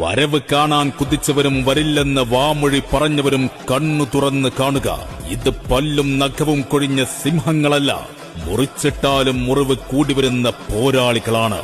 വരവ് കാണാൻ കുതിച്ചവരും വരില്ലെന്ന് വാമൊഴി പറഞ്ഞവരും കണ്ണു തുറന്ന് കാണുക. ഇത് പല്ലും നഖവും കൊഴിഞ്ഞ സിംഹങ്ങളല്ല. മുറിച്ചിട്ടാലും മുറിവ് കൂടിവരുന്ന പോരാളികളാണ്.